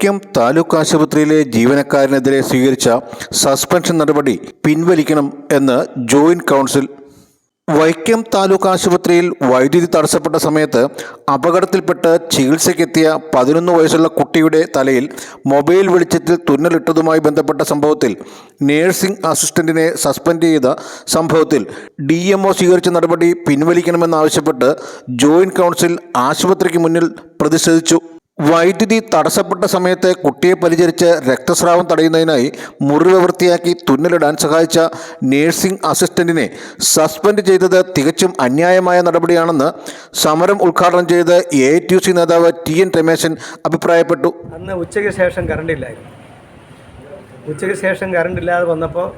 വൈക്കം താലൂക്ക് ആശുപത്രിയിലെ ജീവനക്കാരനെതിരെ സ്വീകരിച്ച സസ്പെൻഷൻ നടപടി പിൻവലിക്കണം എന്ന് ജോയിന്റ് കൗൺസിൽ. വൈക്കം താലൂക്ക് ആശുപത്രിയിൽ വൈദ്യുതി തടസ്സപ്പെട്ട സമയത്ത് അപകടത്തിൽപ്പെട്ട് ചികിത്സയ്ക്കെത്തിയ പതിനൊന്ന് വയസ്സുള്ള കുട്ടിയുടെ തലയിൽ മൊബൈൽ വെളിച്ചത്തിൽ തുന്നലിട്ടതുമായി ബന്ധപ്പെട്ട സംഭവത്തിൽ നേഴ്സിംഗ് അസിസ്റ്റന്റിനെ സസ്പെൻഡ് ചെയ്ത സംഭവത്തിൽ ഡി എം സ്വീകരിച്ച നടപടി പിൻവലിക്കണമെന്നാവശ്യപ്പെട്ട് ജോയിന്റ് കൗൺസിൽ ആശുപത്രിക്ക് മുന്നിൽ പ്രതിഷേധിച്ചു. വൈദ്യുതി തടസ്സപ്പെട്ട സമയത്ത് കുട്ടിയെ പരിചരിച്ച് രക്തസ്രാവം തടയുന്നതിനായി മുറിവ് വൃത്തിയാക്കി തുന്നലിടാൻ സഹായിച്ച നേഴ്സിംഗ് അസിസ്റ്റന്റിനെ സസ്പെൻഡ് ചെയ്തത് തികച്ചും അന്യായമായ നടപടിയാണെന്ന് സമരം ഉദ്ഘാടനം ചെയ്ത് എ ടി സി നേതാവ് ടി എൻ രമേശൻ അഭിപ്രായപ്പെട്ടു. അന്ന് ഉച്ചയ്ക്ക് ശേഷം കറണ്ട് ഇല്ലായിരുന്നു. ഉച്ചയ്ക്ക് ശേഷം കറണ്ട് ഇല്ലാതെ വന്നപ്പോൾ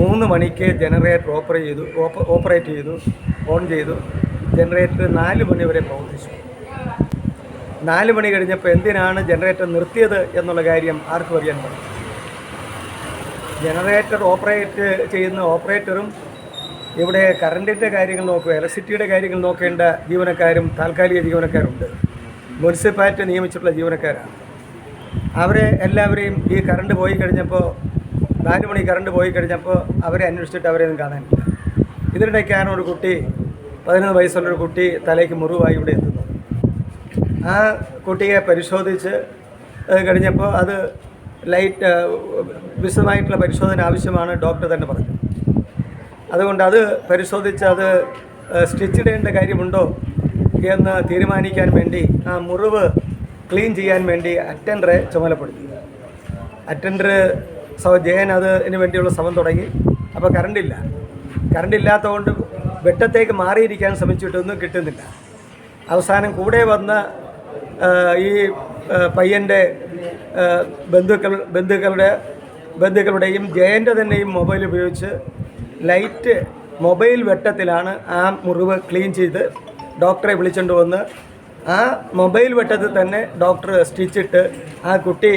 മൂന്ന് മണിക്ക് ജനറേറ്റർ ഓപ്പറേറ്റ് ചെയ്തു ഓപ്പറേറ്റ് ചെയ്തു ഓൺ ചെയ്തു. ജനറേറ്റർ നാല് മണി വരെ പ്രവർത്തിച്ചു. നാല് മണി കഴിഞ്ഞപ്പോൾ എന്തിനാണ് ജനറേറ്റർ നിർത്തിയത് എന്നുള്ള കാര്യം ആർക്കും അറിയാൻ പറ്റും ജനറേറ്റർ ഓപ്പറേറ്റ് ചെയ്യുന്ന ഓപ്പറേറ്ററും ഇവിടെ കറണ്ടിന്റെ കാര്യങ്ങൾ നോക്കുക ഇലക്ട്രിസിറ്റിയുടെ കാര്യങ്ങൾ നോക്കേണ്ട ജീവനക്കാരും താൽക്കാലിക ജീവനക്കാരുണ്ട്. മുനിസിപ്പാലിറ്റി നിയമിച്ചിട്ടുള്ള ജീവനക്കാരാണ്. അവരെ എല്ലാവരെയും ഈ കറണ്ട് പോയി കഴിഞ്ഞപ്പോൾ നാല് മണി കറണ്ട് പോയി കഴിഞ്ഞപ്പോൾ അവരെ അന്വേഷിച്ചിട്ട് അവരെയൊന്നും കാണാനില്ല. ഇതിനിടയ്ക്കാണ് ഒരു കുട്ടി പതിനൊന്ന് വയസ്സുള്ളൊരു കുട്ടി തലയ്ക്ക് മുറിവായി ഇവിടെ എത്തുന്നത്. ആ കുട്ടിയെ പരിശോധിച്ച് കഴിഞ്ഞപ്പോൾ അത് ലൈറ്റ് വിശദമായിട്ടുള്ള പരിശോധന ആവശ്യമാണ് ഡോക്ടർ തന്നെ പറഞ്ഞു അതുകൊണ്ട് അത് പരിശോധിച്ച് അത് സ്റ്റിച്ച് ഇടേണ്ട കാര്യമുണ്ടോ എന്ന് തീരുമാനിക്കാൻ വേണ്ടി ആ മുറിവ് ക്ലീൻ ചെയ്യാൻ വേണ്ടി അറ്റൻഡറെ ചുമതലപ്പെടുത്തി അറ്റൻഡർ സവ ജയൻ അതിന് വേണ്ടിയുള്ള ശ്രമം തുടങ്ങി. അപ്പോൾ കറണ്ടില്ല. കറണ്ട് ഇല്ലാത്തതുകൊണ്ട് വെട്ടത്തേക്ക് മാറിയിരിക്കാൻ ശ്രമിച്ചിട്ടൊന്നും കിട്ടുന്നില്ല. അവസാനം കൂടെ വന്ന ഈ പയ്യന്റെ ബന്ധുക്കൾ ബന്ധുക്കളുടെ ബന്ധുക്കളുടെയും ജയന്റെ തന്നെയും മൊബൈൽ ഉപയോഗിച്ച് ലൈറ്റ് മൊബൈൽ വെട്ടത്തിലാണ് ആ മുറിവ് ക്ലീൻ ചെയ്ത് ഡോക്ടറെ വിളിച്ചുകൊണ്ട് വന്ന് ആ മൊബൈൽ വെട്ടത്തിൽ തന്നെ ഡോക്ടർ സ്റ്റിച്ചിട്ട് ആ കുട്ടി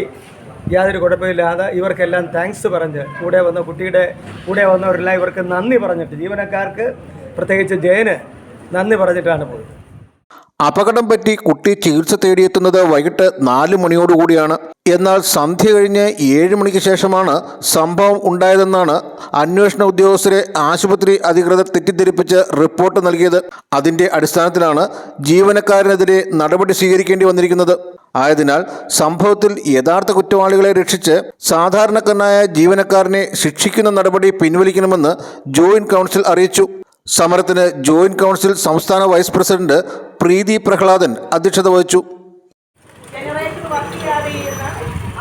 യാതൊരു കുഴപ്പമില്ലാതെ ഇവർക്കെല്ലാം താങ്ക്സ് പറഞ്ഞ് കൂടെ വന്ന കുട്ടിയുടെ കൂടെ വന്നവരെല്ലാം ഇവർക്ക് നന്ദി പറഞ്ഞിട്ട് ജീവനക്കാർക്ക് പ്രത്യേകിച്ച് ജയന് നന്ദി പറഞ്ഞിട്ടാണ് പോയത് അപകടം പറ്റി കുട്ടി ചികിത്സ തേടിയെത്തുന്നത് വൈകിട്ട് നാല് മണിയോടുകൂടിയാണ്. എന്നാൽ സന്ധ്യ കഴിഞ്ഞ് ഏഴ് മണിക്ക് ശേഷമാണ് സംഭവം ഉണ്ടായതെന്നാണ് അന്വേഷണ ഉദ്യോഗസ്ഥരെ ആശുപത്രി അധികൃതർ തെറ്റിദ്ധരിപ്പിച്ച് റിപ്പോർട്ട് നൽകിയത്. അതിന്റെ അടിസ്ഥാനത്തിലാണ് ജീവനക്കാരനെതിരെ നടപടി സ്വീകരിക്കേണ്ടി വന്നിരിക്കുന്നത്. ആയതിനാൽ സംഭവത്തിൽ യഥാർത്ഥ കുറ്റവാളികളെ രക്ഷിച്ച് സാധാരണക്കാരനായ ജീവനക്കാരനെ ശിക്ഷിക്കുന്ന നടപടി പിൻവലിക്കണമെന്ന് ജോയിന്റ് കൗൺസിൽ അറിയിച്ചു. സമരത്തിന് ജോയിന്റ് കൗൺസിൽ സംസ്ഥാന വൈസ് പ്രസിഡന്റ് പ്രീതി പ്രഹ്ലാദൻ അധ്യക്ഷത വഹിച്ചു.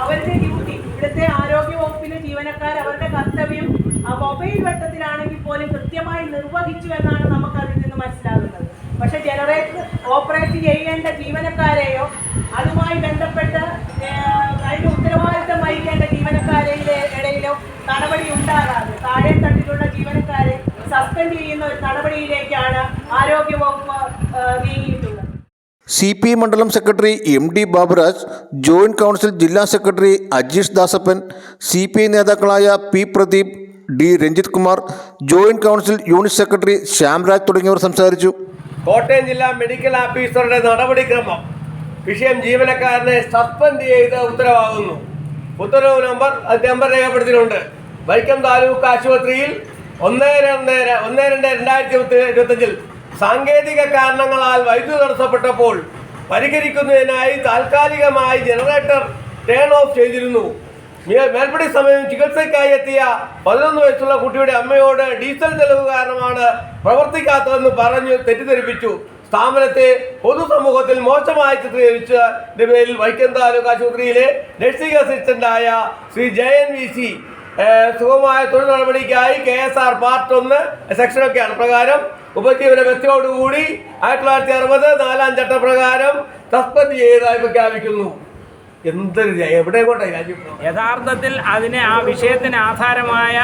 അവരുടെ ഡ്യൂട്ടി ജീവനക്കാർ അവരുടെ കർത്തവ്യം മൊബൈൽ വെട്ടത്തിലാണെങ്കിൽ പോലും കൃത്യമായി നിർവഹിച്ചു എന്നാണ് പക്ഷെ ജനറേറ്റർ ഓപ്പറേറ്റ് ജീവനക്കാരെയോ അതുമായി ബന്ധപ്പെട്ട് ഏഹ്, അതിന്റെ ഉത്തരവാദിത്തം വഹിക്കേണ്ട ജീവനക്കാരുടെ ഇടയിലോ നടപടി ഉണ്ടാകാതെ താഴെ തട്ടിലുള്ള ജീവനക്കാരെ സസ്പെൻഡ് ചെയ്യുന്ന ഒരു നടപടിയിലേക്കാണ് ആരോഗ്യ വകുപ്പ് ഏഹ്, നീങ്ങിയിട്ടുള്ളത്. സി പി ഐ മണ്ഡലം secretary M D Baburaj joint council ജില്ലാ secretary Ajeesh Dasappan C P I നേതാക്കളായ P Pradeep D Ranjith Kumar joint council unit secretary Shyamraj തുടങ്ങിയവർ സംസാരിച്ചു. കോട്ടയം ജില്ലാ മെഡിക്കൽ ഓഫീസറുടെ നടപടിക്രമം. വിഷയം ജീവനക്കാരനെ സസ്പെൻഡ് ചെയ്ത് ഉത്തരവാകുന്നു. ഉത്തരവ് നമ്പർ അത് നമ്പർ രേഖപ്പെടുത്തിയിട്ടുണ്ട്. വൈക്കം താലൂക്ക് ആശുപത്രിയിൽ ഒന്ന് രണ്ട് ഒന്ന് രണ്ട് രണ്ടായിരത്തി ഇരുപത്തഞ്ചിൽ സാങ്കേതിക കാരണങ്ങളാൽ വൈദ്യുതി തടസ്സപ്പെട്ടപ്പോൾ പരിഹരിക്കുന്നതിനായി താൽക്കാലികമായി ജനറേറ്റർ ടേൺ ഓഫ് ചെയ്തിരുന്നു. മേൽപ്പടി സമയം ചികിത്സയ്ക്കായി എത്തിയ പതിനൊന്ന് വയസ്സുള്ള കുട്ടിയുടെ അമ്മയോട് ഡീസൽ ചെലവ് കാരണമാണ് പ്രവർത്തിക്കാത്തതെന്ന് പറഞ്ഞു തെറ്റിദ്ധരിപ്പിച്ചു. സ്ഥാപനത്തെ പൊതുസമൂഹത്തിൽ മോശമായി ചിത്രീകരിച്ച പേരിൽ വൈക്കം താലൂക്ക് ആശുപത്രിയിലെ നഴ്സിംഗ് അസിസ്റ്റന്റായ ശ്രീ ജയൻ വി സി സുഖമായ തൊഴിൽ നടപടിക്കായി കെ എസ് ആർ പാർട്ട് ഒന്ന് സെക്ഷനൊക്കെയാണ് പ്രകാരം ഉപജീവന വ്യക്തിയോടുകൂടി ആയിരത്തി തൊള്ളായിരത്തി അറുപത് നാലാം ചട്ടപ്രകാരം സസ്പെൻഡ് ചെയ്തതായി പ്രഖ്യാപിക്കുന്നു. എന്തൊരു എവിടെ കൊണ്ടേ രാജ്യം യഥാർത്ഥത്തിൽ അതിനെ ആ വിഷയത്തിന് ആധാരമായ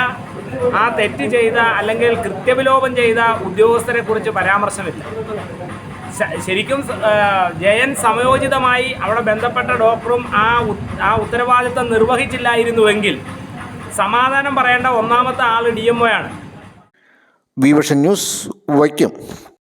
ആ തെറ്റ് ചെയ്ത അല്ലെങ്കിൽ കൃത്യവിലോപം ചെയ്ത ഉദ്യോഗസ്ഥരെ കുറിച്ച് പരാമർശമില്ല. ശരിക്കും ജയൻ സമയോചിതമായി അവിടെ ബന്ധപ്പെട്ട ഡോക്ടറും ആ ആ ഉത്തരവാദിത്തം നിർവഹിച്ചില്ലായിരുന്നുവെങ്കിൽ സമാധാനം പറയേണ്ട ഒന്നാമത്തെ ആൾ ഡി എം ഒ ആണ് ന്യൂസ് വൈക്കം.